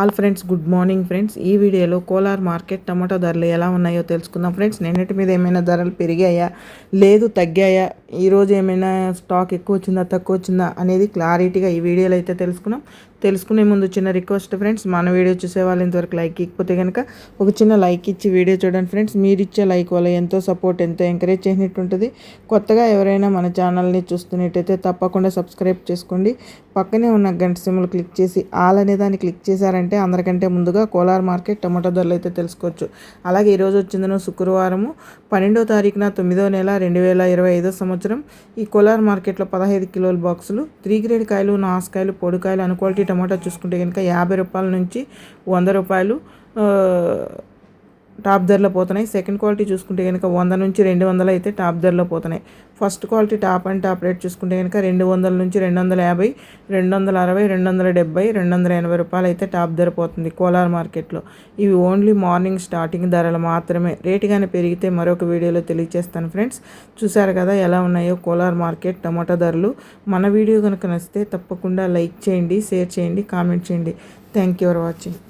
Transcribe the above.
All friends good morning friends. ఈ వీడియోలో Kolar market tomato ధరలు ఎలా ఉన్నాయో తెలుసుకుందాం ఫ్రెండ్స్. నిన్నటి మీద ఏమైనా ధరలు పెరిగాయా? లేదు తగ్గాయా? ఈరోజు ఏమైనా స్టాక్ ఎక్కువ వచ్చిందా తక్కువ వచ్చిందా అనేది క్లారిటీగా ఈ వీడియోలో అయితే తెలుసుకున్నాం. తెలుసుకునే ముందు చిన్న రిక్వెస్ట్ ఫ్రెండ్స్ మన వీడియో చూసే వాళ్ళు ఇంతవరకు లైక్ ఇకపోతే కనుక ఒక చిన్న లైక్ ఇచ్చి వీడియో చూడండి ఫ్రెండ్స్. మీరు ఇచ్చే లైక్ వల్ల ఎంతో సపోర్ట్ ఎంతో ఎంకరేజ్ చేసినట్టు ఉంటుంది. కొత్తగా ఎవరైనా మన ఛానల్ని చూస్తున్నట్టయితే తప్పకుండా సబ్స్క్రైబ్ చేసుకోండి. పక్కనే ఉన్న గంట సిమ్లు క్లిక్ చేసి ఆల్ అనే దాన్ని క్లిక్ చేశారంటే అందరికంటే ముందుగా కోలార్ మార్కెట్ టమాటో ధరలు అయితే తెలుసుకోవచ్చు. అలాగే ఈరోజు వచ్చిందను శుక్రవారము పన్నెండో తారీఖున తొమ్మిదో నెల రెండు వేల ఇరవై ఐదో సంవత్సరం. ఈ కోలార్ మార్కెట్లో పదహైదు కిలోల బాక్సులు త్రీ గ్రేడ్ కాయలు నాసుకాయలు పొడికాయలు అన్ క్వాలిటీ టమాటా చూసుకుంటే కనుక యాభై రూపాయల నుంచి వంద రూపాయలు టాప్ ధరలో పోతున్నాయి. సెకండ్ క్వాలిటీ చూసుకుంటే కనుక వంద నుంచి రెండు వందలు అయితే టాప్ ధరలో పోతున్నాయి. First quality top and top rate చూసుకుంటే కనుక రెండు వందల నుంచి రెండు వందల యాభై రెండు వందల అరవై రెండు వందల డెబ్బై రెండు వందల ఎనభై రూపాయలు అయితే టాప్ ధర పోతుంది కోలార్ మార్కెట్లో. ఇవి ఓన్లీ మార్నింగ్ స్టార్టింగ్ ధరలు మాత్రమే. రేటు కానీ పెరిగితే మరొక వీడియోలో తెలియజేస్తాను ఫ్రెండ్స్. చూసారు కదా ఎలా ఉన్నాయో కోలార్ మార్కెట్ టమాటా ధరలు. మన వీడియో కనుక నచ్చితే తప్పకుండా లైక్ చేయండి షేర్ చేయండి కామెంట్ చేయండి. Thank you for watching.